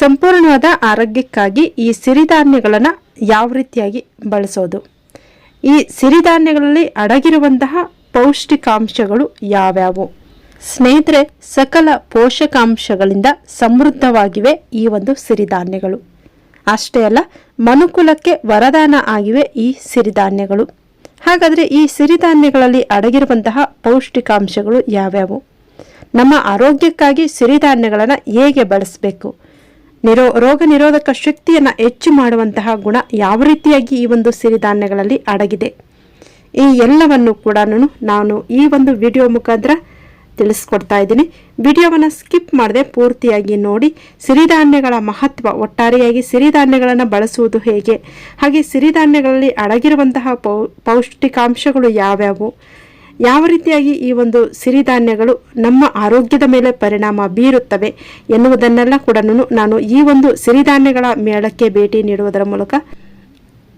ಸಂಪೂರ್ಣವಾದ ಆರೋಗ್ಯಕ್ಕಾಗಿ ಈ ಸಿರಿಧಾನ್ಯಗಳನ್ನು ಯಾವ ರೀತಿಯಾಗಿ ಬಳಸೋದು? ಈ ಸಿರಿಧಾನ್ಯಗಳಲ್ಲಿ ಅಡಗಿರುವಂತಹ ಪೌಷ್ಟಿಕಾಂಶಗಳು ಯಾವ್ಯಾವು? ಸ್ನೇಹಿತರೆ, ಸಕಲ ಪೋಷಕಾಂಶಗಳಿಂದ ಸಮೃದ್ಧವಾಗಿವೆ ಈ ಒಂದು ಸಿರಿಧಾನ್ಯಗಳು. ಅಷ್ಟೇ ಅಲ್ಲ, ಮನುಕುಲಕ್ಕೆ ವರದಾನ ಆಗಿವೆ ಈ ಸಿರಿಧಾನ್ಯಗಳು. ಹಾಗಾದರೆ ಈ ಸಿರಿಧಾನ್ಯಗಳಲ್ಲಿ ಅಡಗಿರುವಂತಹ ಪೌಷ್ಟಿಕಾಂಶಗಳು ಯಾವ್ಯಾವು? ನಮ್ಮ ಆರೋಗ್ಯಕ್ಕಾಗಿ ಸಿರಿಧಾನ್ಯಗಳನ್ನು ಹೇಗೆ ಬಳಸಬೇಕು? ನಿರೋ, ರೋಗ ನಿರೋಧಕ ಶಕ್ತಿಯನ್ನು ಹೆಚ್ಚು ಮಾಡುವಂತಹ ಗುಣ ಯಾವ ರೀತಿಯಾಗಿ ಈ ಒಂದು ಸಿರಿಧಾನ್ಯಗಳಲ್ಲಿ ಅಡಗಿದೆ? ಈ ಎಲ್ಲವನ್ನು ಕೂಡ ನಾನು ಈ ಒಂದು ವಿಡಿಯೋ ಮುಖಾಂತರ ತಿಳಿಸ್ಕೊಡ್ತಾ ಇದ್ದೀನಿ. ವಿಡಿಯೋವನ್ನು ಸ್ಕಿಪ್ ಮಾಡದೆ ಪೂರ್ತಿಯಾಗಿ ನೋಡಿ. ಸಿರಿಧಾನ್ಯಗಳ ಮಹತ್ವ, ಒಟ್ಟಾರೆಯಾಗಿ ಸಿರಿಧಾನ್ಯಗಳನ್ನು ಬಳಸುವುದು ಹೇಗೆ? ಹಾಗೆ ಸಿರಿಧಾನ್ಯಗಳಲ್ಲಿ ಅಡಗಿರುವಂತಹ ಪೌಷ್ಟಿಕಾಂಶಗಳು ಯಾವ್ಯಾವು? ಯಾವ ರೀತಿಯಾಗಿ ಈ ಒಂದು ಸಿರಿಧಾನ್ಯಗಳು ನಮ್ಮ ಆರೋಗ್ಯದ ಮೇಲೆ ಪರಿಣಾಮ ಬೀರುತ್ತವೆ ಎನ್ನುವುದನ್ನೆಲ್ಲ ಕೂಡ ನಾನು ಈ ಒಂದು ಸಿರಿಧಾನ್ಯಗಳ ಮೇಳಕ್ಕೆ ಭೇಟಿ ನೀಡುವುದರ ಮೂಲಕ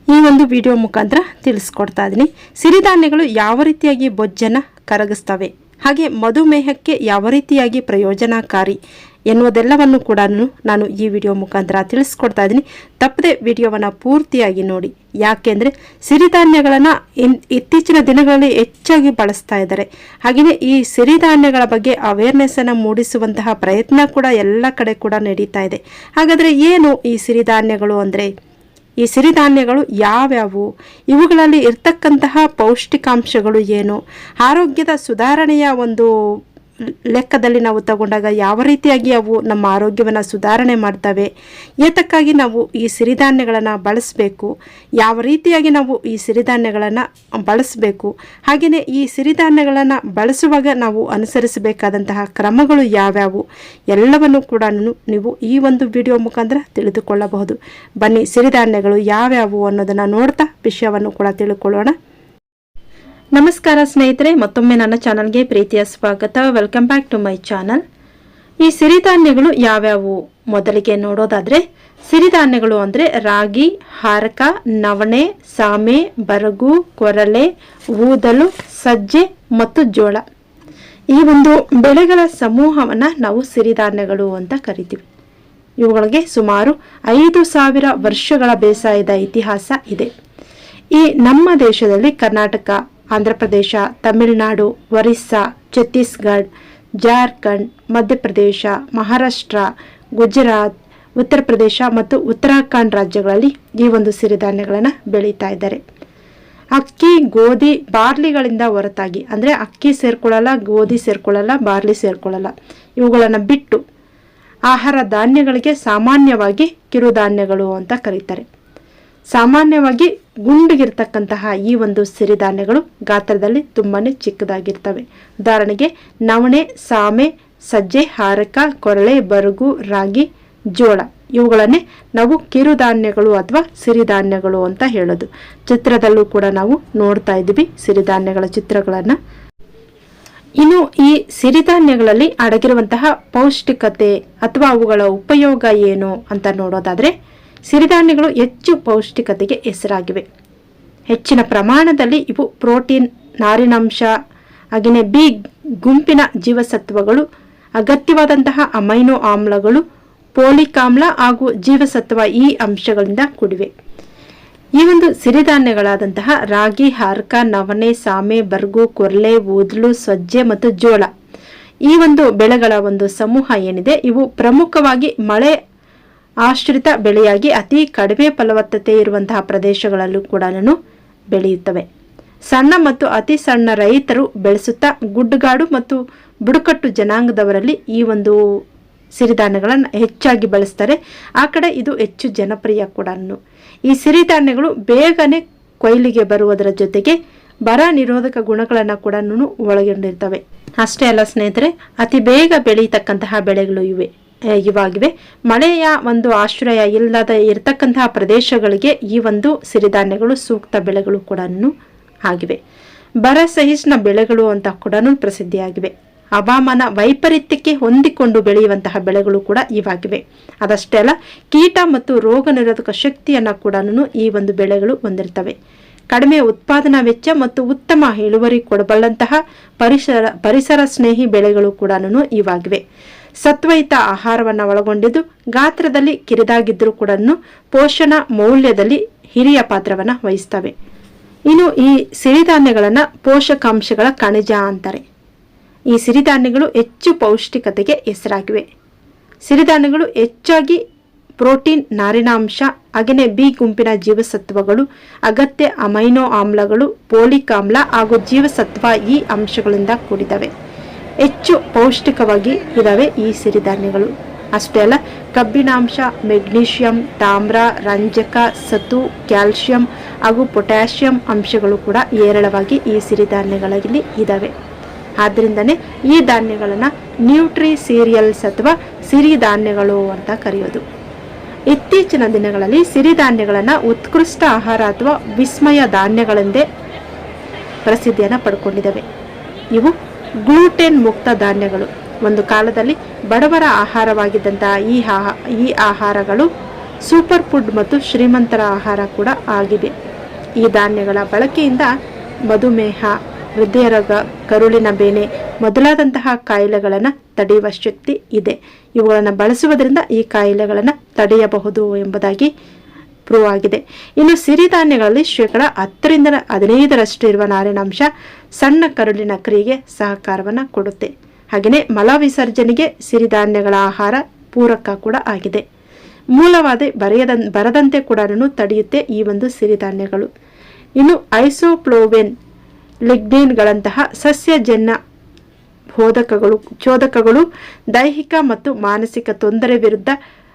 ಈ ಒಂದು ವಿಡಿಯೋ ಮುಖಾಂತರ ತಿಳಿಸ್ಕೊಡ್ತಾ ಇದ್ದೀನಿ. ಸಿರಿಧಾನ್ಯಗಳು ಯಾವ ರೀತಿಯಾಗಿ ಬೊಜ್ಜನ್ನು ಕರಗಿಸ್ತವೆ? ಹಾಗೆ ಮಧುಮೇಹಕ್ಕೆ ಯಾವ ರೀತಿಯಾಗಿ ಪ್ರಯೋಜನಕಾರಿ? ಎನ್ನುವುದೆಲ್ಲವನ್ನು ಕೂಡ ನಾನು ಈ ವಿಡಿಯೋ ಮುಖಾಂತರ ತಿಳಿಸ್ಕೊಡ್ತಾ ಇದ್ದೀನಿ. ತಪ್ಪದೆ ವಿಡಿಯೋವನ್ನು ಪೂರ್ತಿಯಾಗಿ ನೋಡಿ. ಯಾಕೆಂದರೆ ಸಿರಿಧಾನ್ಯಗಳನ್ನು ಇತ್ತೀಚಿನ ದಿನಗಳಲ್ಲಿ ಹೆಚ್ಚಾಗಿ ಬಳಸ್ತಾ ಇದ್ದಾರೆ. ಹಾಗೆಯೇ ಈ ಸಿರಿಧಾನ್ಯಗಳ ಬಗ್ಗೆ ಅವೇರ್ನೆಸ್ಸನ್ನು ಮೂಡಿಸುವಂತಹ ಪ್ರಯತ್ನ ಕೂಡ ಎಲ್ಲ ಕಡೆ ಕೂಡ ನಡೀತಾ ಇದೆ. ಹಾಗಾದರೆ ಏನು ಈ ಸಿರಿಧಾನ್ಯಗಳು ಅಂದರೆ? ಈ ಸಿರಿಧಾನ್ಯಗಳು ಯಾವ್ಯಾವು? ಇವುಗಳಲ್ಲಿ ಇರ್ತಕ್ಕಂತಹ ಪೌಷ್ಟಿಕಾಂಶಗಳು ಏನು? ಆರೋಗ್ಯದ ಸುಧಾರಣೆಯ ಒಂದು ಲೆಕ್ಕದಲ್ಲಿ ನಾವು ತಗೊಂಡಾಗ ಯಾವ ರೀತಿಯಾಗಿ ಅವು ನಮ್ಮ ಆರೋಗ್ಯವನ್ನು ಸುಧಾರಣೆ ಮಾಡ್ತವೆ? ಏತಕ್ಕಾಗಿ ನಾವು ಈ ಸಿರಿಧಾನ್ಯಗಳನ್ನು ಬಳಸಬೇಕು? ಯಾವ ರೀತಿಯಾಗಿ ನಾವು ಈ ಸಿರಿಧಾನ್ಯಗಳನ್ನು ಬಳಸಬೇಕು? ಹಾಗೆಯೇ ಈ ಸಿರಿಧಾನ್ಯಗಳನ್ನು ಬಳಸುವಾಗ ನಾವು ಅನುಸರಿಸಬೇಕಾದಂತಹ ಕ್ರಮಗಳು ಯಾವ್ಯಾವು? ಎಲ್ಲವನ್ನು ಕೂಡ ನೀವು ಈ ಒಂದು ವಿಡಿಯೋ ಮುಖಾಂತರ ತಿಳಿದುಕೊಳ್ಳಬಹುದು. ಬನ್ನಿ ಸಿರಿಧಾನ್ಯಗಳು ಯಾವ್ಯಾವು ಅನ್ನೋದನ್ನು ನೋಡ್ತಾ ವಿಷಯವನ್ನು ಕೂಡ ತಿಳ್ಕೊಳ್ಳೋಣ. ನಮಸ್ಕಾರ ಸ್ನೇಹಿತರೆ, ಮತ್ತೊಮ್ಮೆ ನನ್ನ ಚಾನಲ್ಗೆ ಪ್ರೀತಿಯ ಸ್ವಾಗತ. Welcome back to my channel ಈ ಸಿರಿಧಾನ್ಯಗಳು ಯಾವ್ಯಾವು? ಮೊದಲಿಗೆ ನೋಡೋದಾದ್ರೆ, ಸಿರಿಧಾನ್ಯಗಳು ಅಂದರೆ ರಾಗಿ, ಹಾರಕ, ನವಣೆ, ಸಾಮೆ, ಬರಗು, ಕೊರಲೆ, ಊದಲು, ಸಜ್ಜೆ ಮತ್ತು ಜೋಳ. ಈ ಒಂದು ಬೆಳೆಗಳ ಸಮೂಹವನ್ನು ನಾವು ಸಿರಿಧಾನ್ಯಗಳು ಅಂತ ಕರಿತೀವಿ. ಇವುಗಳಿಗೆ ಸುಮಾರು ಐದು ಸಾವಿರ ವರ್ಷಗಳ ಬೇಸಾಯದ ಇತಿಹಾಸ ಇದೆ. ಈ ನಮ್ಮ ದೇಶದಲ್ಲಿ ಕರ್ನಾಟಕ ಆಂಧ್ರ ಪ್ರದೇಶ ತಮಿಳುನಾಡು, ಒರಿಸ್ಸಾ, ಛತ್ತೀಸ್ಗಢ, ಜಾರ್ಖಂಡ್, ಮಧ್ಯಪ್ರದೇಶ, ಮಹಾರಾಷ್ಟ್ರ, ಗುಜರಾತ್ ಉತ್ತರ ಪ್ರದೇಶ ಮತ್ತು ಉತ್ತರಾಖಂಡ್ ರಾಜ್ಯಗಳಲ್ಲಿ ಈ ಒಂದು ಸಿರಿಧಾನ್ಯಗಳನ್ನು ಬೆಳೀತಾ ಇದ್ದಾರೆ. ಅಕ್ಕಿ, ಗೋಧಿ, ಬಾರ್ಲಿಗಳಿಂದ ಹೊರತಾಗಿ, ಅಂದರೆ ಅಕ್ಕಿ ಸೇರ್ಕೊಳ್ಳಲ್ಲ, ಗೋಧಿ ಸೇರ್ಕೊಳ್ಳಲ್ಲ, ಬಾರ್ಲಿ ಸೇರ್ಕೊಳ್ಳಲ್ಲ, ಇವುಗಳನ್ನು ಬಿಟ್ಟು ಆಹಾರ ಧಾನ್ಯಗಳಿಗೆ ಸಾಮಾನ್ಯವಾಗಿ ಕಿರುಧಾನ್ಯಗಳು ಅಂತ ಕರೀತಾರೆ. ಸಾಮಾನ್ಯವಾಗಿ ಗುಂಡಿಗಿರ್ತಕ್ಕಂತಹ ಈ ಒಂದು ಸಿರಿಧಾನ್ಯಗಳು ಗಾತ್ರದಲ್ಲಿ ತುಂಬಾ ಚಿಕ್ಕದಾಗಿರ್ತವೆ. ಉದಾಹರಣೆಗೆ ನವಣೆ, ಸಾಮೆ, ಸಜ್ಜೆ, ಹಾರಕ, ಕೊರಳೆ, ಬರಗು, ರಾಗಿ, ಜೋಳ. ಇವುಗಳನ್ನೇ ನಾವು ಕಿರುಧಾನ್ಯಗಳು ಅಥವಾ ಸಿರಿಧಾನ್ಯಗಳು ಅಂತ ಹೇಳೋದು. ಚಿತ್ರದಲ್ಲೂ ಕೂಡ ನಾವು ನೋಡ್ತಾ ಇದ್ದೀವಿ ಸಿರಿಧಾನ್ಯಗಳ ಚಿತ್ರಗಳನ್ನು. ಇನ್ನು ಈ ಸಿರಿಧಾನ್ಯಗಳಲ್ಲಿ ಅಡಗಿರುವಂತಹ ಪೌಷ್ಟಿಕತೆ ಅಥವಾ ಅವುಗಳ ಉಪಯೋಗ ಏನು ಅಂತ ನೋಡೋದಾದ್ರೆ ಸಿರಿಧಾನ್ಯಗಳು ಹೆಚ್ಚು ಪೌಷ್ಟಿಕತೆಗೆ ಹೆಸರಾಗಿವೆ. ಹೆಚ್ಚಿನ ಪ್ರಮಾಣದಲ್ಲಿ ಇವು ಪ್ರೋಟೀನ್, ನಾರಿನಾಂಶ ಹಾಗೆಯೇ ಬಿ, ಗುಂಪಿನ ಜೀವಸತ್ವಗಳು, ಅಗತ್ಯವಾದಂತಹ ಅಮೈನೋ ಆಮ್ಲಗಳು ಪೋಲಿಕ್ ಆಮ್ಲ ಹಾಗೂ ಜೀವಸತ್ವ ಈ ಅಂಶಗಳಿಂದ ಕೂಡಿವೆ. ಈ ಒಂದು ಸಿರಿಧಾನ್ಯಗಳಾದಂತಹ ರಾಗಿ, ಹಾರ್ಕ, ನವಣೆ, ಸಾಮೆ, ಬರ್ಗು, ಕೊರ್ಲೆ, ಊದ್ಲು ಸಜ್ಜೆ ಮತ್ತು ಜೋಳ. ಈ ಒಂದು ಬೆಳೆಗಳ ಒಂದು ಸಮೂಹ ಏನಿದೆ, ಇವು ಪ್ರಮುಖವಾಗಿ ಮಳೆ ಆಶ್ರಿತ ಬೆಳೆಯಾಗಿ ಅತಿ ಕಡಿಮೆ ಫಲವತ್ತತೆ ಇರುವಂತಹ ಪ್ರದೇಶಗಳಲ್ಲೂ ಕೂಡ ಬೆಳೆಯುತ್ತವೆ. ಸಣ್ಣ ಮತ್ತು ಅತಿ ಸಣ್ಣ ರೈತರು ಬೆಳೆಸುತ್ತಾ ಗುಡ್ಡಗಾಡು ಮತ್ತು ಬುಡಕಟ್ಟು ಜನಾಂಗದವರಲ್ಲಿ ಈ ಒಂದು ಸಿರಿಧಾನ್ಯಗಳನ್ನು ಹೆಚ್ಚಾಗಿ ಬಳಸ್ತಾರೆ. ಆ ಕಡೆ ಇದು ಹೆಚ್ಚು ಜನಪ್ರಿಯ ಕೂಡ ಈ ಸಿರಿಧಾನ್ಯಗಳು ಬೇಗನೆ ಕೊಯ್ಲಿಗೆ ಬರುವುದರ ಜೊತೆಗೆ ಬರ ನಿರೋಧಕ ಗುಣಗಳನ್ನು ಕೂಡ ಒಳಗೊಂಡಿರ್ತವೆ. ಅಷ್ಟೇ ಅಲ್ಲ ಸ್ನೇಹಿತರೆ, ಅತಿ ಬೇಗ ಬೆಳೀತಕ್ಕಂತಹ ಬೆಳೆಗಳು ಇವೆ. ಇವಾಗಿವೆ ಮಳೆಯ ಒಂದು ಆಶ್ರಯ ಇಲ್ಲದ ಇರತಕ್ಕಂತಹ ಪ್ರದೇಶಗಳಿಗೆ ಈ ಒಂದು ಸಿರಿಧಾನ್ಯಗಳು, ಸೂಕ್ತ ಬೆಳೆಗಳು ಕೂಡ ಆಗಿವೆ. ಬರ ಸಹಿಷ್ಣ ಬೆಳೆಗಳು ಅಂತ ಕೂಡ ಪ್ರಸಿದ್ಧಿಯಾಗಿವೆ. ಹವಾಮಾನ ವೈಪರೀತ್ಯಕ್ಕೆ ಹೊಂದಿಕೊಂಡು ಬೆಳೆಯುವಂತಹ ಬೆಳೆಗಳು ಕೂಡ ಇವಾಗಿವೆ. ಅದಷ್ಟೇ ಅಲ್ಲ, ಕೀಟ ಮತ್ತು ರೋಗ ನಿರೋಧಕ ಶಕ್ತಿಯನ್ನು ಕೂಡ ಈ ಒಂದು ಬೆಳೆಗಳು ಹೊಂದಿರ್ತವೆ. ಕಡಿಮೆ ಉತ್ಪಾದನಾ ವೆಚ್ಚ ಮತ್ತು ಉತ್ತಮ ಇಳುವರಿ ಕೊಡಬಲ್ಲಂತಹ ಪರಿಸರ ಪರಿಸರ ಸ್ನೇಹಿ ಬೆಳೆಗಳು ಕೂಡ ಇವಾಗಿವೆ. ಸತ್ವಯುತ ಆಹಾರವನ್ನು ಒಳಗೊಂಡಿದ್ದು ಗಾತ್ರದಲ್ಲಿ ಕಿರಿದಾಗಿದ್ದರೂ ಕೂಡ ಪೋಷಣ ಮೌಲ್ಯದಲ್ಲಿ ಹಿರಿಯ ಪಾತ್ರವನ್ನು ವಹಿಸ್ತವೆ. ಇನ್ನು ಈ ಸಿರಿಧಾನ್ಯಗಳನ್ನು ಪೋಷಕಾಂಶಗಳ ಖನಿಜ ಅಂತಾರೆ. ಈ ಸಿರಿಧಾನ್ಯಗಳು ಹೆಚ್ಚು ಪೌಷ್ಟಿಕತೆಗೆ ಹೆಸರಾಗಿವೆ. ಸಿರಿಧಾನ್ಯಗಳು ಹೆಚ್ಚಾಗಿ ಪ್ರೋಟೀನ್ ನಾರಿನಾಂಶ ಹಾಗೆಯೇ ಬಿ ಗುಂಪಿನ ಜೀವಸತ್ವಗಳು, ಅಗತ್ಯ ಅಮೈನೋ ಆಮ್ಲಗಳು, ಪೋಲಿಕ್ ಆಮ್ಲ ಹಾಗೂ ಜೀವಸತ್ವ ಈ ಅಂಶಗಳಿಂದ ಕೂಡಿದವೆ. ಹೆಚ್ಚು ಪೌಷ್ಟಿಕವಾಗಿ ಇದ್ದಾವೆ ಈ ಸಿರಿಧಾನ್ಯಗಳು. ಅಷ್ಟೇ ಅಲ್ಲ, ಕಬ್ಬಿಣಾಂಶ, ಮೆಗ್ನೀಷಿಯಂ, ತಾಮ್ರ, ರಂಜಕ ಸತು ಕ್ಯಾಲ್ಶಿಯಂ ಹಾಗೂ ಪೊಟ್ಯಾಷಿಯಂ ಅಂಶಗಳು ಕೂಡ ಹೇರಳವಾಗಿ ಈ ಸಿರಿಧಾನ್ಯಗಳಲ್ಲಿ ಇದ್ದಾವೆ. ಆದ್ದರಿಂದನೇ ಈ ಧಾನ್ಯಗಳನ್ನು ನ್ಯೂಟ್ರಿ ಸೀರಿಯಲ್ಸ್ ಅಥವಾ ಸಿರಿಧಾನ್ಯಗಳು ಅಂತ ಕರೆಯೋದು. ಇತ್ತೀಚಿನ ದಿನಗಳಲ್ಲಿ ಸಿರಿಧಾನ್ಯಗಳನ್ನು ಉತ್ಕೃಷ್ಟ ಆಹಾರ ಅಥವಾ ವಿಸ್ಮಯ ಧಾನ್ಯಗಳೆಂದೇ ಪ್ರಸಿದ್ಧಿಯನ್ನು ಪಡ್ಕೊಂಡಿದ್ದಾವೆ. ಇವು ಗ್ಲೂಟೆನ್ ಮುಕ್ತ ಧಾನ್ಯಗಳು. ಒಂದು ಕಾಲದಲ್ಲಿ ಬಡವರ ಆಹಾರವಾಗಿದ್ದಂತಹ ಈ ಈ ಆಹಾರಗಳು ಸೂಪರ್ ಫುಡ್ ಮತ್ತು ಶ್ರೀಮಂತರ ಆಹಾರ ಕೂಡ ಆಗಿದೆ. ಈ ಧಾನ್ಯಗಳ ಬಳಕೆಯಿಂದ ಮಧುಮೇಹ ಹೃದಯ ರೋಗ ಕರುಳಿನ ಬೇನೆ ಮೊದಲಾದಂತಹ ಕಾಯಿಲೆಗಳನ್ನು ತಡೆಯುವ ಶಕ್ತಿ ಇದೆ. ಇವುಗಳನ್ನು ಬಳಸುವುದರಿಂದ ಈ ಕಾಯಿಲೆಗಳನ್ನು ತಡೆಯಬಹುದು ಎಂಬುದಾಗಿ ಪ್ರೂವ್ ಆಗಿದೆ. ಇನ್ನು ಸಿರಿಧಾನ್ಯಗಳಲ್ಲಿ ಶೇಕಡ ಹತ್ತರಿಂದ ಹದಿನೈದರಷ್ಟು ಇರುವ ನಾರಿನಾಂಶ ಸಣ್ಣ ಕರುಳಿನ ಕ್ರಿಯೆಗೆ ಸಹಕಾರವನ್ನು ಕೊಡುತ್ತೆ. ಹಾಗೆಯೇ ಮಲ ವಿಸರ್ಜನೆಗೆ ಸಿರಿಧಾನ್ಯಗಳ ಆಹಾರ ಪೂರಕ ಕೂಡ ಆಗಿದೆ. ಮೂಲವಾದ ಬರೆಯದ, ಬರದಂತೆ ಕೂಡ ತಡೆಯುತ್ತೆ ಈ ಒಂದು ಸಿರಿಧಾನ್ಯಗಳು. ಇನ್ನು ಐಸೋಪ್ಲೋವೆನ್ ಲಿಗ್ನಿನ್ಗಳಂತಹ ಸಸ್ಯಜನ್ಯ ಬೋಧಕಗಳು ಚೋದಕಗಳು ದೈಹಿಕ ಮತ್ತು ಮಾನಸಿಕ ತೊಂದರೆ ವಿರುದ್ಧ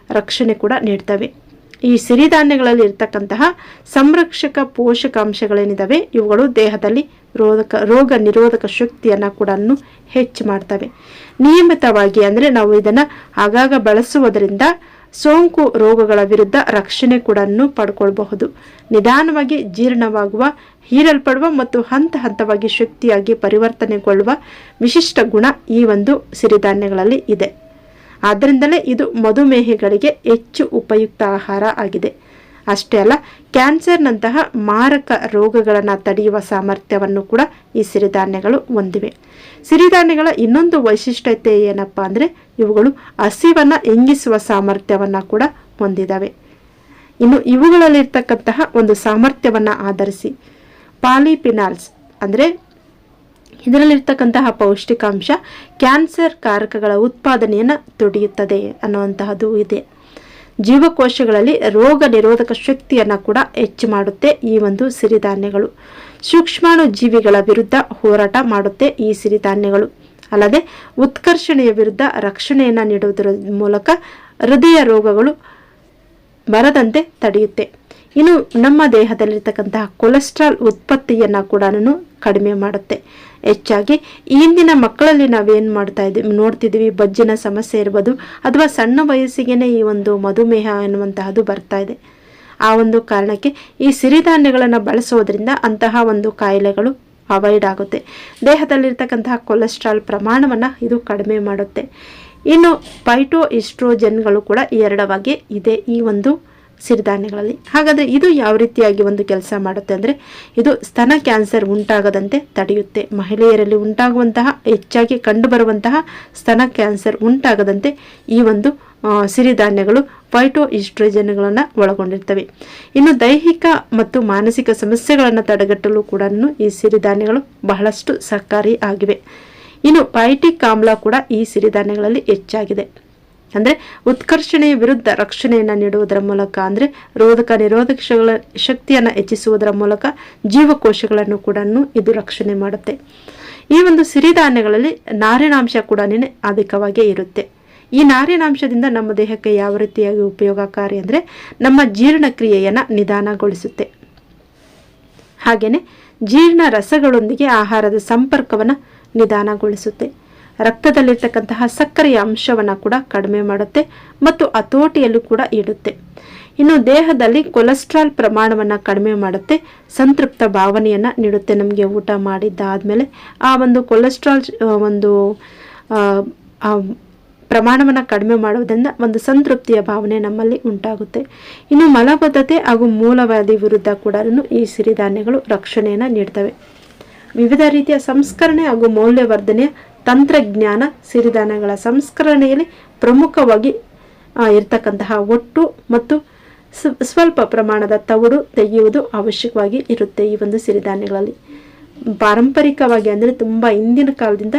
ರಕ್ಷಣೆ ಕೂಡ ನೀಡ್ತವೆ. ಈ ಸಿರಿಧಾನ್ಯಗಳಲ್ಲಿ ಇರ್ತಕ್ಕಂತಹ ಸಂರಕ್ಷಕ ಪೋಷಕಾಂಶಗಳೇನಿದಾವೆ? ಇವುಗಳು ದೇಹದಲ್ಲಿ ರೋಧಕ, ರೋಗ ನಿರೋಧಕ ಶಕ್ತಿಯನ್ನು ಕೂಡ ಹೆಚ್ಚು ಮಾಡ್ತವೆ. ನಿಯಮಿತವಾಗಿ ಅಂದರೆ ನಾವು ಇದನ್ನು ಆಗಾಗ ಬಳಸುವುದರಿಂದ ಸೋಂಕು ರೋಗಗಳ ವಿರುದ್ಧ ರಕ್ಷಣೆ ಕೂಡ ಪಡ್ಕೊಳ್ಬಹುದು. ನಿಧಾನವಾಗಿ ಜೀರ್ಣವಾಗುವ, ಹೀರಲ್ಪಡುವ ಮತ್ತು ಹಂತ ಹಂತವಾಗಿ ಶಕ್ತಿಯಾಗಿ ಪರಿವರ್ತನೆಗೊಳ್ಳುವ ವಿಶಿಷ್ಟ ಗುಣ ಈ ಒಂದು ಸಿರಿಧಾನ್ಯಗಳಲ್ಲಿ ಇದೆ. ಆದ್ದರಿಂದಲೇ ಇದು ಮಧುಮೇಹಿಗಳಿಗೆ ಹೆಚ್ಚು ಉಪಯುಕ್ತ ಆಹಾರ ಆಗಿದೆ. ಅಷ್ಟೇ ಅಲ್ಲ, ಕ್ಯಾನ್ಸರ್ನಂತಹ ಮಾರಕ ರೋಗಗಳನ್ನು ತಡೆಯುವ ಸಾಮರ್ಥ್ಯವನ್ನು ಕೂಡ ಈ ಸಿರಿಧಾನ್ಯಗಳು ಹೊಂದಿವೆ. ಸಿರಿಧಾನ್ಯಗಳ ಇನ್ನೊಂದು ವೈಶಿಷ್ಟ್ಯತೆ ಏನಪ್ಪ ಅಂದರೆ, ಇವುಗಳು ಹಸಿವನ್ನು ಎಂಗಿಸುವ ಸಾಮರ್ಥ್ಯವನ್ನು ಕೂಡ ಹೊಂದಿದ್ದಾವೆ ಇನ್ನು ಇವುಗಳಲ್ಲಿರ್ತಕ್ಕಂತಹ ಒಂದು ಸಾಮರ್ಥ್ಯವನ್ನು ಆಧರಿಸಿ, ಪಾಲಿಪಿನಾಲ್ಸ್ ಅಂದರೆ ಇದರಲ್ಲಿರ್ತಕ್ಕಂತಹ ಪೌಷ್ಟಿಕಾಂಶ ಕ್ಯಾನ್ಸರ್ ಕಾರಕಗಳ ಉತ್ಪಾದನೆಯನ್ನು ತೊಡೆಯುತ್ತದೆ ಅನ್ನುವಂತಹದ್ದು ಇದೆ. ಜೀವಕೋಶಗಳಲ್ಲಿ ರೋಗ ನಿರೋಧಕ ಶಕ್ತಿಯನ್ನು ಕೂಡ ಹೆಚ್ಚು ಮಾಡುತ್ತೆ ಈ ಒಂದು ಸಿರಿಧಾನ್ಯಗಳು. ಸೂಕ್ಷ್ಮಾಣು ಜೀವಿಗಳ ವಿರುದ್ಧ ಹೋರಾಟ ಮಾಡುತ್ತೆ ಈ ಸಿರಿಧಾನ್ಯಗಳು. ಅಲ್ಲದೆ ಉತ್ಕರ್ಷಣೆಯ ವಿರುದ್ಧ ರಕ್ಷಣೆಯನ್ನು ನೀಡುವುದರ ಮೂಲಕ ಹೃದಯ ರೋಗಗಳು ಬರದಂತೆ ತಡೆಯುತ್ತೆ. ಇನ್ನು ನಮ್ಮ ದೇಹದಲ್ಲಿರ್ತಕ್ಕಂತಹ ಕೊಲೆಸ್ಟ್ರಾಲ್ ಉತ್ಪತ್ತಿಯನ್ನು ಕೂಡ ಕಡಿಮೆ ಮಾಡುತ್ತೆ. ಹೆಚ್ಚಾಗಿ. ಇಂದಿನ ಮಕ್ಕಳಲ್ಲಿ ನಾವೇನು ಮಾಡ್ತಾ ಇದ್ದೀವಿ, ನೋಡ್ತಿದ್ದೀವಿ, ಬಜ್ಜಿನ ಸಮಸ್ಯೆ ಇರ್ಬೋದು, ಅಥವಾ ಸಣ್ಣ ವಯಸ್ಸಿಗೆ ಈ ಒಂದು ಮಧುಮೇಹ ಎನ್ನುವಂತಹದ್ದು ಬರ್ತಾ ಇದೆ. ಆ ಒಂದು ಕಾರಣಕ್ಕೆ ಈ ಸಿರಿಧಾನ್ಯಗಳನ್ನು ಬಳಸೋದ್ರಿಂದ ಅಂತಹ ಒಂದು ಕಾಯಿಲೆಗಳು ಅವಾಯ್ಡ್ ಆಗುತ್ತೆ. ದೇಹದಲ್ಲಿರ್ತಕ್ಕಂತಹ ಕೊಲೆಸ್ಟ್ರಾಲ್ ಪ್ರಮಾಣವನ್ನು ಇದು ಕಡಿಮೆ ಮಾಡುತ್ತೆ. ಇನ್ನು ಪೈಟೋ ಇಸ್ಟ್ರೋಜೆನ್ಗಳು ಕೂಡ ಎರಡವಾಗಿ ಇದೆ. ಈ ಒಂದು ಸಿರಿಧಾನ್ಯಗಳಲ್ಲಿ. ಹಾಗಾದರೆ ಇದು ಯಾವ ರೀತಿಯಾಗಿ ಒಂದು ಕೆಲಸ ಮಾಡುತ್ತೆ ಅಂದರೆ ಇದು ಸ್ತನ ಕ್ಯಾನ್ಸರ್ ಉಂಟಾಗದಂತೆ ತಡೆಯುತ್ತೆ. ಮಹಿಳೆಯರಲ್ಲಿ ಉಂಟಾಗುವಂತಹ, ಹೆಚ್ಚಾಗಿ ಕಂಡುಬರುವಂತಹ ಸ್ತನ ಕ್ಯಾನ್ಸರ್ ಉಂಟಾಗದಂತೆ ಈ ಒಂದು ಸಿರಿಧಾನ್ಯಗಳು ಫೈಟೋ ಈಸ್ಟ್ರೋಜನ್ಗಳನ್ನು ಒಳಗೊಂಡಿರ್ತವೆ. ಇನ್ನು ದೈಹಿಕ ಮತ್ತು ಮಾನಸಿಕ ಸಮಸ್ಯೆಗಳನ್ನು ತಡೆಗಟ್ಟಲು ಕೂಡ ಈ ಸಿರಿಧಾನ್ಯಗಳು ಬಹಳಷ್ಟು ಸಹಕಾರಿ ಆಗಿವೆ. ಇನ್ನು ಪೈಟಿಕ್ ಆಮ್ಲ ಕೂಡ ಈ ಸಿರಿಧಾನ್ಯಗಳಲ್ಲಿ ಹೆಚ್ಚಾಗಿದೆ. ಅಂದರೆ ಉತ್ಕರ್ಷಣೆಯ ವಿರುದ್ಧ ರಕ್ಷಣೆಯನ್ನು ನೀಡುವುದರ ಮೂಲಕ ಅಂದರೆ ರೋಧಕ ನಿರೋಧಕ ಶಕ್ತಿಯನ್ನು ಹೆಚ್ಚಿಸುವುದರ ಮೂಲಕ ಜೀವಕೋಶಗಳನ್ನು ಕೂಡ ಇದು ರಕ್ಷಣೆ ಮಾಡುತ್ತೆ. ಈ ಒಂದು ಸಿರಿಧಾನ್ಯಗಳಲ್ಲಿ ನಾರಿನಾಂಶ ಕೂಡ ಅಧಿಕವಾಗಿ ಇರುತ್ತೆ. ಈ ನಾರಿನಾಂಶದಿಂದ ನಮ್ಮ ದೇಹಕ್ಕೆ ಯಾವ ರೀತಿಯಾಗಿ ಉಪಯೋಗಕಾರಿ ಅಂದರೆ ನಮ್ಮ ಜೀರ್ಣಕ್ರಿಯೆಯನ್ನು ನಿಧಾನಗೊಳಿಸುತ್ತೆ. ಹಾಗೆಯೇ ಜೀರ್ಣ ರಸಗಳೊಂದಿಗೆ ಆಹಾರದ ಸಂಪರ್ಕವನ್ನು ನಿಧಾನಗೊಳಿಸುತ್ತೆ. ರಕ್ತದಲ್ಲಿರ್ತಕ್ಕಂತಹ ಸಕ್ಕರೆಯ ಅಂಶವನ್ನು ಕೂಡ ಕಡಿಮೆ ಮಾಡುತ್ತೆ ಮತ್ತು ಹತೋಟಿಯಲ್ಲೂ ಕೂಡ ಇಡುತ್ತೆ. ಇನ್ನು ದೇಹದಲ್ಲಿ ಕೊಲೆಸ್ಟ್ರಾಲ್ ಪ್ರಮಾಣವನ್ನು ಕಡಿಮೆ ಮಾಡುತ್ತೆ, ಸಂತೃಪ್ತ ಭಾವನೆಯನ್ನು ನೀಡುತ್ತೆ ನಮಗೆ ಊಟ ಮಾಡಿದ್ದಾದಮೇಲೆ. ಆ ಒಂದು ಕೊಲೆಸ್ಟ್ರಾಲ್ ಒಂದು ಪ್ರಮಾಣವನ್ನು ಕಡಿಮೆ ಮಾಡುವುದರಿಂದ ಒಂದು ಸಂತೃಪ್ತಿಯ ಭಾವನೆ ನಮ್ಮಲ್ಲಿ ಉಂಟಾಗುತ್ತೆ. ಇನ್ನು ಮಲಬದ್ಧತೆ ಹಾಗೂ ಮೂಲವ್ಯಾಧಿ ವಿರುದ್ಧ ಕೂಡ ಈ ಸಿರಿಧಾನ್ಯಗಳು ರಕ್ಷಣೆಯನ್ನು ನೀಡ್ತವೆ. ವಿವಿಧ ರೀತಿಯ ಸಂಸ್ಕರಣೆ ಹಾಗೂ ಮೌಲ್ಯವರ್ಧನೆ ತಂತ್ರಜ್ಞಾನ ಸಿರಿಧಾನ್ಯಗಳ ಸಂಸ್ಕರಣೆಯಲ್ಲಿ ಪ್ರಮುಖವಾಗಿ ಇರತಕ್ಕಂತಹ ಒಟ್ಟು ಮತ್ತು ಸ್ವ- ಸ್ವಲ್ಪ ಪ್ರಮಾಣದ ತವರು ತೆಗೆಯುವುದು ಅವಶ್ಯಕವಾಗಿ ಇರುತ್ತೆ ಈ ಒಂದು ಸಿರಿಧಾನ್ಯಗಳಲ್ಲಿ. ಪಾರಂಪರಿಕವಾಗಿ ಅಂದರೆ ತುಂಬ ಹಿಂದಿನ ಕಾಲದಿಂದ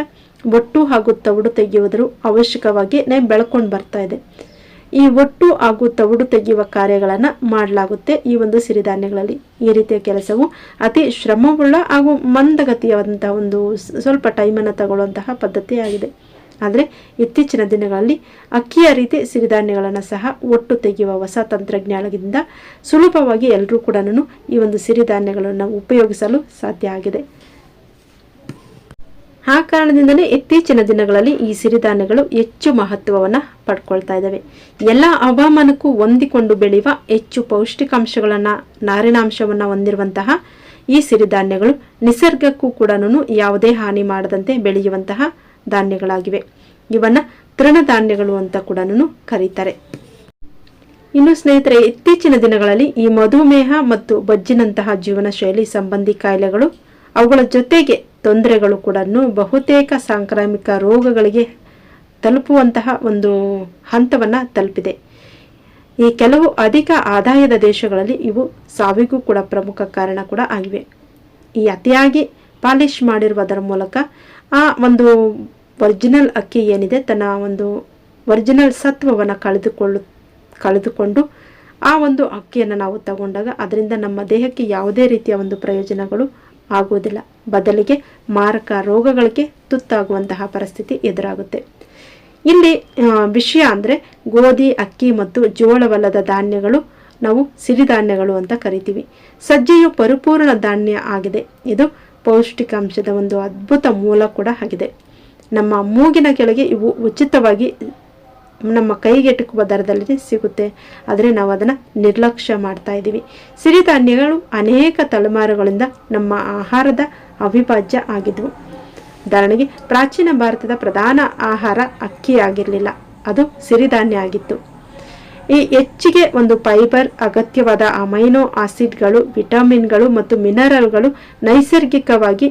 ಒಟ್ಟು ಹಾಗೂ ತವುಡು ತೆಗೆಯುವುದರ ಅವಶ್ಯಕವಾಗಿ ಬೆಳ್ಕೊಂಡು ಬರ್ತಾ ಇದೆ. ಈ ಒಟ್ಟು ಹಾಗೂ ತವುಡು ತೆಗೆಯುವ ಕಾರ್ಯಗಳನ್ನು ಮಾಡಲಾಗುತ್ತೆ ಈ ಒಂದು ಸಿರಿಧಾನ್ಯಗಳಲ್ಲಿ. ಈ ರೀತಿಯ ಕೆಲಸವು ಅತಿ ಶ್ರಮವುಳ್ಳ ಹಾಗೂ ಮಂದಗತಿಯಾದಂತಹ ಒಂದು ಸ್ವಲ್ಪ ಟೈಮನ್ನು ತಗೊಳ್ಳುವಂತಹ ಪದ್ಧತಿಯಾಗಿದೆ. ಆದರೆ ಇತ್ತೀಚಿನ ದಿನಗಳಲ್ಲಿ ಅಕ್ಕಿಯ ರೀತಿ ಸಿರಿಧಾನ್ಯಗಳನ್ನು ಸಹ ಒಟ್ಟು ತೆಗೆಯುವ ಹೊಸ ತಂತ್ರಜ್ಞಾನದಿಂದ ಸುಲಭವಾಗಿ ಎಲ್ಲರೂ ಕೂಡ ಈ ಒಂದು ಸಿರಿಧಾನ್ಯಗಳನ್ನು ಉಪಯೋಗಿಸಲು ಸಾಧ್ಯ ಆಗಿದೆ. ಆ ಕಾರಣದಿಂದಲೇ ಇತ್ತೀಚಿನ ದಿನಗಳಲ್ಲಿ ಈ ಸಿರಿಧಾನ್ಯಗಳು ಹೆಚ್ಚು ಮಹತ್ವವನ್ನು ಪಡ್ಕೊಳ್ತಾ ಇದ್ದಾವೆ ಎಲ್ಲ ಹವಾಮಾನಕ್ಕೂ ಹೊಂದಿಕೊಂಡು ಬೆಳೆಯುವ ಹೆಚ್ಚು ಪೌಷ್ಟಿಕಾಂಶಗಳನ್ನು, ನಾರಿನಾಂಶವನ್ನು ಹೊಂದಿರುವಂತಹ ಈ ಸಿರಿಧಾನ್ಯಗಳು ನಿಸರ್ಗಕ್ಕೂ ಕೂಡ ಯಾವುದೇ ಹಾನಿ ಮಾಡದಂತೆ ಬೆಳೆಯುವಂತಹ ಧಾನ್ಯಗಳಾಗಿವೆ. ಇವನ್ನು ತೃಣಧಾನ್ಯಗಳು ಅಂತ ಕೂಡ ಕರೀತಾರೆ. ಇನ್ನು ಸ್ನೇಹಿತರೆ, ಇತ್ತೀಚಿನ ದಿನಗಳಲ್ಲಿ ಈ ಮಧುಮೇಹ ಮತ್ತು ಬಜ್ಜಿನಂತಹ ಜೀವನ ಶೈಲಿ ಸಂಬಂಧಿ ಕಾಯಿಲೆಗಳು ಅವುಗಳ ಜೊತೆಗೆ ತೊಂದರೆಗಳು ಕೂಡ ಬಹುತೇಕ ಸಾಂಕ್ರಾಮಿಕ ರೋಗಗಳಿಗೆ ತಲುಪುವಂತಹ ಒಂದು ಹಂತವನ್ನು ತಲುಪಿದೆ. ಈ ಕೆಲವು ಅಧಿಕ ಆದಾಯದ ದೇಶಗಳಲ್ಲಿ ಇವು ಸಾವಿಗೂ ಕೂಡ ಪ್ರಮುಖ ಕಾರಣ ಕೂಡ ಆಗಿವೆ. ಈ ಅತಿಯಾಗಿ ಪಾಲಿಶ್ ಮಾಡಿರುವುದರ ಮೂಲಕ ಆ ಒಂದು ಒರಿಜಿನಲ್ ಅಕ್ಕಿ ಏನಿದೆ, ತನ್ನ ಒಂದು ಒರಿಜಿನಲ್ ಸತ್ವವನ್ನು ಕಳೆದುಕೊಳ್ಳು, ಕಳೆದುಕೊಂಡು ಆ ಒಂದು ಅಕ್ಕಿಯನ್ನು ನಾವು ತಗೊಂಡಾಗ ಅದರಿಂದ ನಮ್ಮ ದೇಹಕ್ಕೆ ಯಾವುದೇ ರೀತಿಯ ಒಂದು ಪ್ರಯೋಜನಗಳು ಆಗುವುದಿಲ್ಲ. ಬದಲಿಗೆ ಮಾರಕ ರೋಗಗಳಿಗೆ ತುತ್ತಾಗುವಂತಹ ಪರಿಸ್ಥಿತಿ ಎದುರಾಗುತ್ತೆ. ಇಲ್ಲಿ ವಿಷಯ ಅಂದರೆ ಗೋಧಿ, ಅಕ್ಕಿ ಮತ್ತು ಜೋಳವಲ್ಲದ ಧಾನ್ಯಗಳು ನಾವು ಸಿರಿಧಾನ್ಯಗಳು ಅಂತ ಕರಿತೀವಿ. ಸಜ್ಜೆಯು ಪರಿಪೂರ್ಣ ಧಾನ್ಯ ಆಗಿದೆ. ಇದು ಪೌಷ್ಟಿಕಾಂಶದ ಒಂದು ಅದ್ಭುತ ಮೂಲ ಕೂಡ ಆಗಿದೆ. ನಮ್ಮ ಮೂಗಿನ ಕೆಳಗೆ ಇವು ಉಚಿತವಾಗಿ ನಮ್ಮ ಕೈಗೆಟುಕುವ ದರದಲ್ಲಿ ಸಿಗುತ್ತೆ. ಆದರೆ ನಾವು ಅದನ್ನು ನಿರ್ಲಕ್ಷ್ಯ ಮಾಡ್ತಾ ಇದ್ದೀವಿ. ಸಿರಿಧಾನ್ಯಗಳು ಅನೇಕ ತಲೆಮಾರುಗಳಿಂದ ನಮ್ಮ ಆಹಾರದ ಅವಿಭಾಜ್ಯ ಆಗಿದ್ವು. ಉದಾಹರಣೆಗೆ ಪ್ರಾಚೀನ ಭಾರತದ ಪ್ರಧಾನ ಆಹಾರ ಅಕ್ಕಿ ಆಗಿರಲಿಲ್ಲ ಅದು ಸಿರಿಧಾನ್ಯ ಆಗಿತ್ತು. ಈ ಹೆಚ್ಚಿಗೆ ಒಂದು ಫೈಬರ್, ಅಗತ್ಯವಾದ ಅಮೈನೋ ಆಸಿಡ್ಗಳು, ವಿಟಮಿನ್ಗಳು ಮತ್ತು ಮಿನರಲ್ಗಳು ನೈಸರ್ಗಿಕವಾಗಿ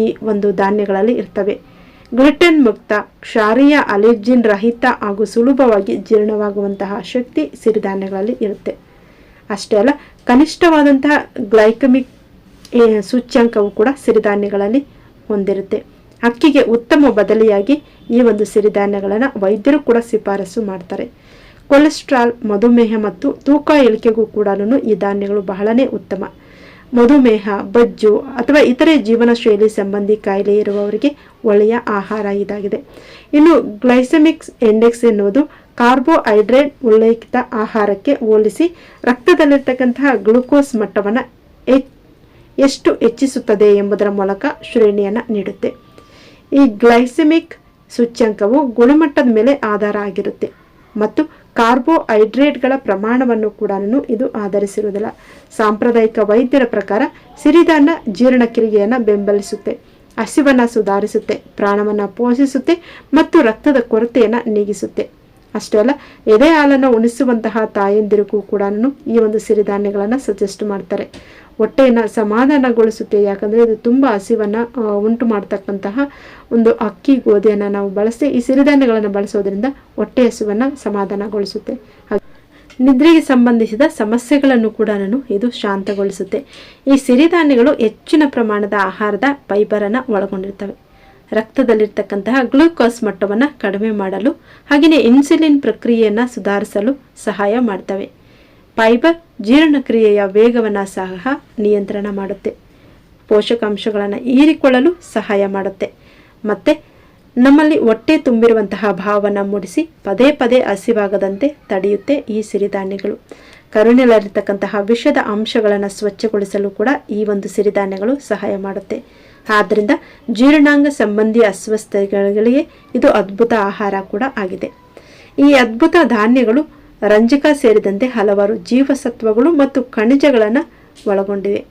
ಈ ಒಂದು ಧಾನ್ಯಗಳಲ್ಲಿ ಇರ್ತವೆ. ಗ್ಲುಟೆನ್ ಮುಕ್ತ ಕ್ಷಾರೀಯ ಅಲರ್ಜಿನ್ ರಹಿತ ಹಾಗೂ ಸುಲಭವಾಗಿ ಜೀರ್ಣವಾಗುವಂತಹ ಶಕ್ತಿ ಸಿರಿಧಾನ್ಯಗಳಲ್ಲಿ ಇರುತ್ತೆ. ಅಷ್ಟೇ ಅಲ್ಲ, ಕನಿಷ್ಠವಾದಂತಹ ಗ್ಲೈಕಮಿಕ್ ಸೂಚ್ಯಾಂಕವು ಕೂಡ ಸಿರಿಧಾನ್ಯಗಳಲ್ಲಿ ಹೊಂದಿರುತ್ತೆ. ಅಕ್ಕಿಗೆ ಉತ್ತಮ ಬದಲಿಯಾಗಿ ಈ ಒಂದು ಸಿರಿಧಾನ್ಯಗಳನ್ನು ವೈದ್ಯರು ಕೂಡ ಶಿಫಾರಸು ಮಾಡ್ತಾರೆ. ಕೊಲೆಸ್ಟ್ರಾಲ್, ಮಧುಮೇಹ ಮತ್ತು ತೂಕ ಇಳಿಕೆಗೂ ಕೂಡ ಈ ಧಾನ್ಯಗಳು ಬಹಳನೇ ಉತ್ತಮ. ಮಧುಮೇಹ, ಬಜ್ಜು ಅಥವಾ ಇತರೆ ಜೀವನ ಶೈಲಿ ಸಂಬಂಧಿ ಕಾಯಿಲೆ ಇರುವವರಿಗೆ ಒಳ್ಳೆಯ ಆಹಾರ ಇದಾಗಿದೆ. ಇನ್ನು ಗ್ಲೈಸೆಮಿಕ್ಸ್ ಇಂಡೆಕ್ಸ್ ಎನ್ನುವುದು ಕಾರ್ಬೋಹೈಡ್ರೇಟ್ ಉಲ್ಲೇಖಿತ ಆಹಾರಕ್ಕೆ ಹೋಲಿಸಿ ರಕ್ತದಲ್ಲಿರ್ತಕ್ಕಂತಹ ಗ್ಲುಕೋಸ್ ಮಟ್ಟವನ್ನು ಎಷ್ಟು ಹೆಚ್ಚಿಸುತ್ತದೆ ಎಂಬುದರ ಮೂಲಕ ಶ್ರೇಣಿಯನ್ನು ನೀಡುತ್ತೆ. ಈ ಗ್ಲೈಸೆಮಿಕ್ ಸೂಚ್ಯಂಕವು ಗುಣಮಟ್ಟದ ಮೇಲೆ ಆಧಾರ ಆಗಿರುತ್ತೆ ಮತ್ತು ಕಾರ್ಬೋಹೈಡ್ರೇಟ್ಗಳ ಪ್ರಮಾಣವನ್ನು ಕೂಡ ಇದು ಆಧರಿಸಿರುವುದಿಲ್ಲ. ಸಾಂಪ್ರದಾಯಿಕ ವೈದ್ಯರ ಪ್ರಕಾರ ಸಿರಿಧಾನ್ಯ ಜೀರ್ಣಕ್ರಿಯೆಯನ್ನು ಬೆಂಬಲಿಸುತ್ತೆ, ಹಸಿವನ್ನು ಸುಧಾರಿಸುತ್ತೆ, ಪ್ರಾಣವನ್ನು ಪೋಷಿಸುತ್ತೆ ಮತ್ತು ರಕ್ತದ ಕೊರತೆಯನ್ನು ನೀಗಿಸುತ್ತೆ. ಅಷ್ಟೇ ಅಲ್ಲ, ಎದೆ ಹಾಲನ್ನು ಉಣಿಸುವಂತಹ ತಾಯಂದಿರಿಗೂ ಕೂಡ ಈ ಒಂದು ಸಿರಿಧಾನ್ಯಗಳನ್ನು ಸಜೆಸ್ಟ್ ಮಾಡ್ತಾರೆ. ಹೊಟ್ಟೆಯನ್ನು ಸಮಾಧಾನಗೊಳಿಸುತ್ತೆ. ಯಾಕಂದರೆ ಇದು ತುಂಬ ಹಸಿವನ್ನು ಉಂಟು ಮಾಡ್ತಕ್ಕಂತಹ ಒಂದು ಅಕ್ಕಿ ಗೋಧಿಯನ್ನು ನಾವು ಬಳಸಿ, ಈ ಸಿರಿಧಾನ್ಯಗಳನ್ನು ಬಳಸೋದ್ರಿಂದ ಹೊಟ್ಟೆ ಹಸುವನ್ನು ಸಮಾಧಾನಗೊಳಿಸುತ್ತೆ. ನಿದ್ರೆಗೆ ಸಂಬಂಧಿಸಿದ ಸಮಸ್ಯೆಗಳನ್ನು ಕೂಡ ನಾನು ಇದು ಶಾಂತಗೊಳಿಸುತ್ತೆ. ಈ ಸಿರಿಧಾನ್ಯಗಳು ಹೆಚ್ಚಿನ ಪ್ರಮಾಣದ ಆಹಾರದ ಫೈಬರನ್ನು ಒಳಗೊಂಡಿರ್ತವೆ. ರಕ್ತದಲ್ಲಿರ್ತಕ್ಕಂತಹ ಗ್ಲೂಕೋಸ್ ಮಟ್ಟವನ್ನು ಕಡಿಮೆ ಮಾಡಲು, ಹಾಗೆಯೇ ಇನ್ಸುಲಿನ್ ಪ್ರಕ್ರಿಯೆಯನ್ನು ಸುಧಾರಿಸಲು ಸಹಾಯ ಮಾಡ್ತವೆ. ಫೈಬರ್ ಜೀರ್ಣಕ್ರಿಯೆಯ ವೇಗವನ್ನು ಸಹ ನಿಯಂತ್ರಣ ಮಾಡುತ್ತೆ. ಪೋಷಕಾಂಶಗಳನ್ನು ಹೀರಿಕೊಳ್ಳಲು ಸಹಾಯ ಮಾಡುತ್ತೆ. ಮತ್ತು ನಮ್ಮಲ್ಲಿ ಹೊಟ್ಟೆ ತುಂಬಿರುವಂತಹ ಭಾವವನ್ನು ಮೂಡಿಸಿ ಪದೇ ಪದೇ ಹಸಿವಾಗದಂತೆ ತಡೆಯುತ್ತೆ ಈ ಸಿರಿಧಾನ್ಯಗಳು. ಕರುಣೆಯಲ್ಲಿರ್ತಕ್ಕಂತಹ ವಿಷದ ಅಂಶಗಳನ್ನು ಸ್ವಚ್ಛಗೊಳಿಸಲು ಕೂಡ ಈ ಒಂದು ಸಿರಿಧಾನ್ಯಗಳು ಸಹಾಯ ಮಾಡುತ್ತೆ. ಆದ್ದರಿಂದ ಜೀರ್ಣಾಂಗ ಸಂಬಂಧಿ ಅಸ್ವಸ್ಥತೆಗಳಿಗೆ ಇದು ಅದ್ಭುತ ಆಹಾರ ಕೂಡ ಆಗಿದೆ. ಈ ಅದ್ಭುತ ಧಾನ್ಯಗಳು ರಂಜಕ ಸೇರಿದಂತೆ ಹಲವಾರು ಜೀವಸತ್ವಗಳು ಮತ್ತು ಖನಿಜಗಳನ್ನು ಒಳಗೊಂಡಿವೆ.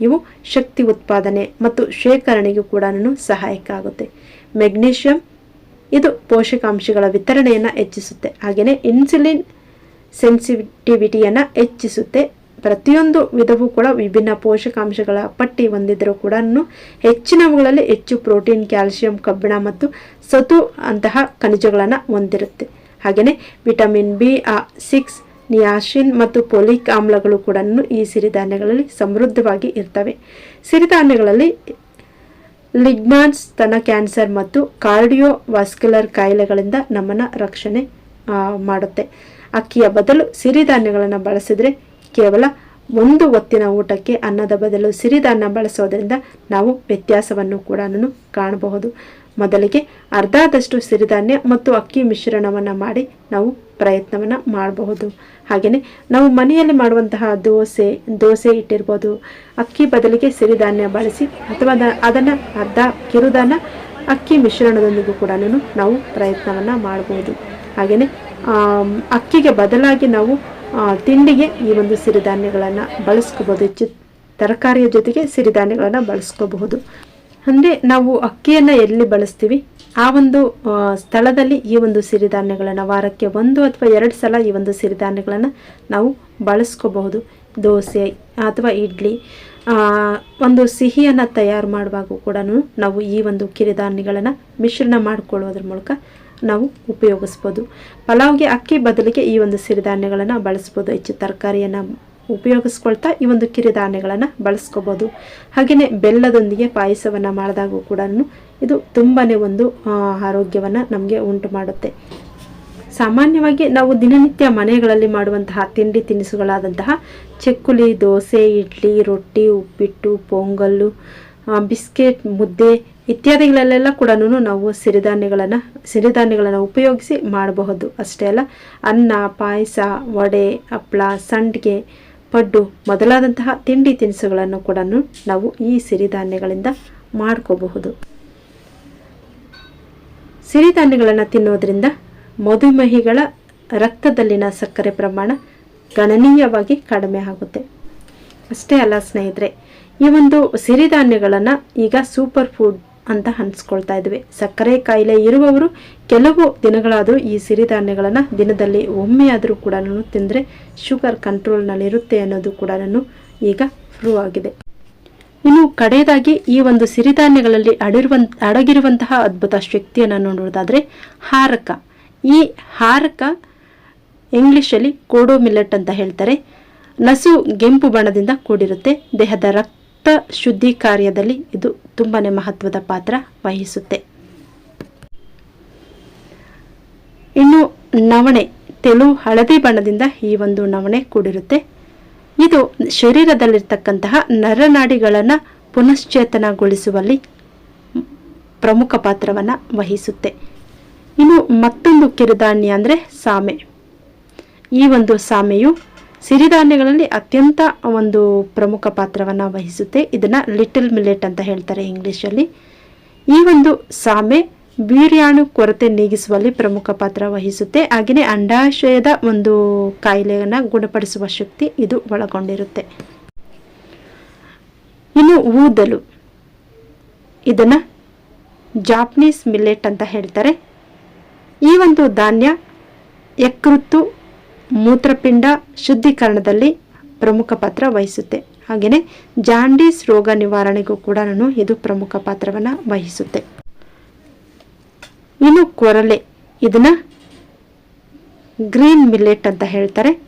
ಇವು ಶಕ್ತಿ ಉತ್ಪಾದನೆ ಮತ್ತು ಶೇಖರಣೆಗೂ ಕೂಡ ಸಹಾಯಕ ಆಗುತ್ತೆ. ಮೆಗ್ನೀಷಿಯಂ ಇದು ಪೋಷಕಾಂಶಗಳ ವಿತರಣೆಯನ್ನು ಹೆಚ್ಚಿಸುತ್ತೆ. ಹಾಗೆಯೇ ಇನ್ಸುಲಿನ್ ಸೆನ್ಸಿಟಿವಿಟಿಯನ್ನು ಹೆಚ್ಚಿಸುತ್ತೆ. ಪ್ರತಿಯೊಂದು ವಿಧವೂ ಕೂಡ ವಿಭಿನ್ನ ಪೋಷಕಾಂಶಗಳ ಪಟ್ಟಿ ಹೊಂದಿದ್ದರೂ ಕೂಡ ಹೆಚ್ಚಿನವುಗಳಲ್ಲಿ ಹೆಚ್ಚು ಪ್ರೋಟೀನ್ ಕ್ಯಾಲ್ಸಿಯಂ ಕಬ್ಬಿಣ ಮತ್ತು ಸತು ಅಂತಹ ಖನಿಜಗಳನ್ನು ಹೊಂದಿರುತ್ತೆ. ಹಾಗೆಯೇ ವಿಟಮಿನ್ ಬಿ ಸಿಕ್ಸ್, ನಿಯಾಸಿನ್ ಮತ್ತು ಪೊಲಿಕ್ ಆಮ್ಲಗಳು ಕೂಡ ಈ ಸಿರಿಧಾನ್ಯಗಳಲ್ಲಿ ಸಮೃದ್ಧವಾಗಿ ಇರ್ತವೆ. ಸಿರಿಧಾನ್ಯಗಳಲ್ಲಿ ಲಿಗ್ನಾನ್ಸ್ ಸ್ತನ ಕ್ಯಾನ್ಸರ್ ಮತ್ತು ಕಾರ್ಡಿಯೋ ವಾಸ್ಕ್ಯುಲರ್ ಕಾಯಿಲೆಗಳಿಂದ ನಮ್ಮನ್ನು ರಕ್ಷಣೆ ಮಾಡುತ್ತೆ. ಅಕ್ಕಿಯ ಬದಲು ಸಿರಿಧಾನ್ಯಗಳನ್ನು ಬಳಸಿದರೆ ಕೇವಲ ಒಂದು ಹೊತ್ತಿನ ಊಟಕ್ಕೆ ಅನ್ನದ ಬದಲು ಸಿರಿಧಾನ್ಯ ಬಳಸೋದ್ರಿಂದ ನಾವು ವ್ಯತ್ಯಾಸವನ್ನು ಕೂಡ ಕಾಣಬಹುದು. ಮೊದಲಿಗೆ ಅರ್ಧದಷ್ಟು ಸಿರಿಧಾನ್ಯ ಮತ್ತು ಅಕ್ಕಿ ಮಿಶ್ರಣವನ್ನು ಮಾಡಿ ನಾವು ಪ್ರಯತ್ನವನ್ನು ಮಾಡಬಹುದು. ಹಾಗೆಯೇ ನಾವು ಮನೆಯಲ್ಲಿ ಮಾಡುವಂತಹ ದೋಸೆ ದೋಸೆ ಇಟ್ಟಿರ್ಬೋದು. ಅಕ್ಕಿ ಬದಲಿಗೆ ಸಿರಿಧಾನ್ಯ ಬಳಸಿ ಅಥವಾ ಅದನ್ನು ಅರ್ಧ ಕಿರುದಾನ ಅಕ್ಕಿ ಮಿಶ್ರಣದೊಂದಿಗೂ ಕೂಡ ನಾವು ಪ್ರಯತ್ನವನ್ನು ಮಾಡಬಹುದು ಹಾಗೆಯೇ ಅಕ್ಕಿಗೆ ಬದಲಾಗಿ ನಾವು ತಿಂಡಿಗೆ ಈ ಒಂದು ಸಿರಿಧಾನ್ಯಗಳನ್ನು ಬಳಸ್ಕೋಬೋದು. ಹೆಚ್ಚು ತರಕಾರಿಯ ಜೊತೆಗೆ ಸಿರಿಧಾನ್ಯಗಳನ್ನು ಬಳಸ್ಕೋಬಹುದು. ಅಂದರೆ ನಾವು ಅಕ್ಕಿಯನ್ನು ಎಲ್ಲಿ ಬಳಸ್ತೀವಿ? ಆ ಒಂದು ಸ್ಥಳದಲ್ಲಿ ಈ ಒಂದು ಸಿರಿಧಾನ್ಯಗಳನ್ನು, ವಾರಕ್ಕೆ ಒಂದು ಅಥವಾ ಎರಡು ಸಲ ಈ ಒಂದು ಸಿರಿಧಾನ್ಯಗಳನ್ನು ನಾವು ಬಳಸ್ಕೋಬಹುದು. ದೋಸೆ ಅಥವಾ ಇಡ್ಲಿ ಒಂದು ಸಿಹಿಯನ್ನು ತಯಾರು ಮಾಡುವಾಗ ಕೂಡ ನಾವು ಈ ಒಂದು ಕಿರಿಧಾನ್ಯಗಳನ್ನು ಮಿಶ್ರಣ ಮಾಡಿಕೊಳ್ಳೋದ್ರ ಮೂಲಕ ನಾವು ಉಪಯೋಗಿಸ್ಬೋದು. ಪಲಾವ್ಗೆ ಅಕ್ಕಿ ಬದಲಿಗೆ ಈ ಒಂದು ಸಿರಿಧಾನ್ಯಗಳನ್ನು ಬಳಸ್ಬೋದು. ಹೆಚ್ಚು ತರಕಾರಿಯನ್ನು ಉಪಯೋಗಿಸ್ಕೊಳ್ತಾ ಈ ಒಂದು ಕಿರಿಧಾನ್ಯಗಳನ್ನು ಬಳಸ್ಕೋಬೋದು. ಹಾಗೆಯೇ ಬೆಲ್ಲದೊಂದಿಗೆ ಪಾಯಸವನ್ನು ಮಾಡಿದಾಗೂ ಕೂಡ ಇದು ತುಂಬಾ ಒಂದು ಆರೋಗ್ಯವನ್ನು ನಮಗೆ ಉಂಟು ಮಾಡುತ್ತೆ. ಸಾಮಾನ್ಯವಾಗಿ ನಾವು ದಿನನಿತ್ಯ ಮನೆಗಳಲ್ಲಿ ಮಾಡುವಂತಹ ತಿಂಡಿ ತಿನಿಸುಗಳಾದಂತಹ ಚಕ್ಕುಲಿ, ದೋಸೆ, ಇಡ್ಲಿ, ರೊಟ್ಟಿ, ಉಪ್ಪಿಟ್ಟು, ಪೊಂಗಲ್ಲು ಬಿಸ್ಕೆಟ್, ಮುದ್ದೆ ಇತ್ಯಾದಿಗಳಲ್ಲೆಲ್ಲ ಕೂಡ ನಾವು ಸಿರಿಧಾನ್ಯಗಳನ್ನು ಸಿರಿಧಾನ್ಯಗಳನ್ನು ಉಪಯೋಗಿಸಿ ಮಾಡಬಹುದು. ಅಷ್ಟೇ ಅಲ್ಲ, ಅನ್ನ, ಪಾಯಸ, ವಡೆ ಹಪ್ಪಳ ಸಂಡಿಗೆ, ಪಡ್ಡು ಮೊದಲಾದಂತಹ ತಿಂಡಿ ತಿನಿಸುಗಳನ್ನು ಕೂಡ ನಾವು ಈ ಸಿರಿಧಾನ್ಯಗಳಿಂದ ಮಾಡ್ಕೋಬಹುದು. ಸಿರಿಧಾನ್ಯಗಳನ್ನು ತಿನ್ನೋದ್ರಿಂದ ಮಧುಮೇಹಿಗಳ ರಕ್ತದಲ್ಲಿನ ಸಕ್ಕರೆ ಪ್ರಮಾಣ ಗಣನೀಯವಾಗಿ ಕಡಿಮೆ ಆಗುತ್ತೆ. ಅಷ್ಟೇ ಅಲ್ಲ ಸ್ನೇಹಿತರೆ, ಈ ಒಂದು ಸಿರಿಧಾನ್ಯಗಳನ್ನು ಈಗ ಸೂಪರ್ ಫುಡ್ ಅಂತ ಅನ್ಸ್ಕೊಳ್ತಾ ಇದ್ವಿ. ಸಕ್ಕರೆ ಕಾಯಿಲೆ ಇರುವವರು ಕೆಲವು ದಿನಗಳಾದರೂ ಈ ಸಿರಿಧಾನ್ಯಗಳನ್ನು ದಿನದಲ್ಲಿ ಒಮ್ಮೆಯಾದರೂ ಕೂಡ ಕೂಡ ತಿಂದರೆ ಶುಗರ್ ಕಂಟ್ರೋಲ್ನಲ್ಲಿರುತ್ತೆ ಅನ್ನೋದು ಕೂಡ ನಾನು ಈಗ ಪ್ರೂವ್ ಆಗಿದೆ. ಇನ್ನು ಕಡೆಯದಾಗಿ ಈ ಒಂದು ಸಿರಿಧಾನ್ಯಗಳಲ್ಲಿ ಅಡಿರುವಂತ ಅಡಗಿರುವಂತಹ ಅದ್ಭುತ ಶಕ್ತಿಯನ್ನು ನೋಡೋದಾದರೆ ಹಾರಕ. ಈ ಹಾರಕ ಇಂಗ್ಲಿಷಲ್ಲಿ ಕೋಡೋ ಮಿಲೆಟ್ ಅಂತ ಹೇಳ್ತಾರೆ. ನಸು ಕೆಂಪು ಬಣ್ಣದಿಂದ ಕೂಡಿರುತ್ತೆ. ದೇಹದ ರಕ್ತ ಶುದ್ಧಿ ಕಾರ್ಯದಲ್ಲಿ ಇದು ತುಂಬಾನೇ ಮಹತ್ವದ ಪಾತ್ರ ವಹಿಸುತ್ತೆ. ಇನ್ನು ನವಣೆ ತೆಳು ಹಳದಿ ಬಣ್ಣದಿಂದ ಈ ಒಂದು ನವಣೆ ಕೂಡಿರುತ್ತೆ. ಇದು ಶರೀರದಲ್ಲಿರ್ತಕ್ಕಂತಹ ನರನಾಡಿಗಳನ್ನು ಪುನಶ್ಚೇತನಗೊಳಿಸುವಲ್ಲಿ ಪ್ರಮುಖ ಪಾತ್ರವನ್ನು ವಹಿಸುತ್ತೆ. ಇನ್ನು ಮತ್ತೊಂದು ಕಿರುಧಾನ್ಯ ಅಂದರೆ ಸಾಮೆ. ಈ ಒಂದು ಸಾಮೆಯು ಸಿರಿಧಾನ್ಯಗಳಲ್ಲಿ ಅತ್ಯಂತ ಒಂದು ಪ್ರಮುಖ ಪಾತ್ರವನ್ನು ವಹಿಸುತ್ತೆ. ಇದನ್ನು ಲಿಟಲ್ ಮಿಲೆಟ್ ಅಂತ ಹೇಳ್ತಾರೆ ಇಂಗ್ಲೀಷಲ್ಲಿ. ಈ ಒಂದು ಸಾಮೆ ವೀರ್ಯಾಣು ಕೊರತೆ ನೀಗಿಸುವಲ್ಲಿ ಪ್ರಮುಖ ಪಾತ್ರ ವಹಿಸುತ್ತೆ. ಹಾಗೆಯೇ ಅಂಡಾಶಯದ ಒಂದು ಕಾಯಿಲೆಯನ್ನು ಗುಣಪಡಿಸುವ ಶಕ್ತಿ ಇದು ಒಳಗೊಂಡಿರುತ್ತೆ. ಇನ್ನು ಊದಲು. ಇದನ್ನು ಜಾಪನೀಸ್ ಮಿಲ್ಲೆಟ್ ಅಂತ ಹೇಳ್ತಾರೆ. ಈ ಒಂದು ಧಾನ್ಯ ಯಕೃತ್ತು ಮೂತ್ರಪಿಂಡ ಶುದ್ಧೀಕರಣದಲ್ಲಿ ಪ್ರಮುಖ ಪಾತ್ರ ವಹಿಸುತ್ತೆ. ಹಾಗೆಯೇ ಜಾಂಡೀಸ್ ರೋಗ ನಿವಾರಣೆಗೂ ಕೂಡ ನಾನು ಇದು ಪ್ರಮುಖ ಪಾತ್ರವನ್ನು ವಹಿಸುತ್ತೆ. ಇನ್ನು ಕೊರಲೆ, ಇದನ್ನ ಗ್ರೀನ್ ಮಿಲ್ಲೆಟ್ ಅಂತ ಹೇಳ್ತಾರೆ.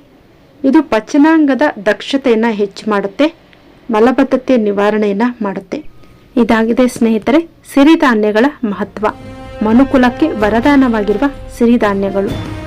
ಇದು ಪಚನಾಂಗದ ದಕ್ಷತೆಯನ್ನು ಹೆಚ್ಚು ಮಾಡುತ್ತೆ, ಮಲಬದ್ಧತೆ ನಿವಾರಣೆಯನ್ನು ಮಾಡುತ್ತೆ. ಇದಾಗಿದೆ ಸ್ನೇಹಿತರೆ, ಸಿರಿಧಾನ್ಯಗಳ ಮಹತ್ವ. ಮನುಕುಲಕ್ಕೆ ವರದಾನವಾಗಿರುವ ಸಿರಿಧಾನ್ಯಗಳು.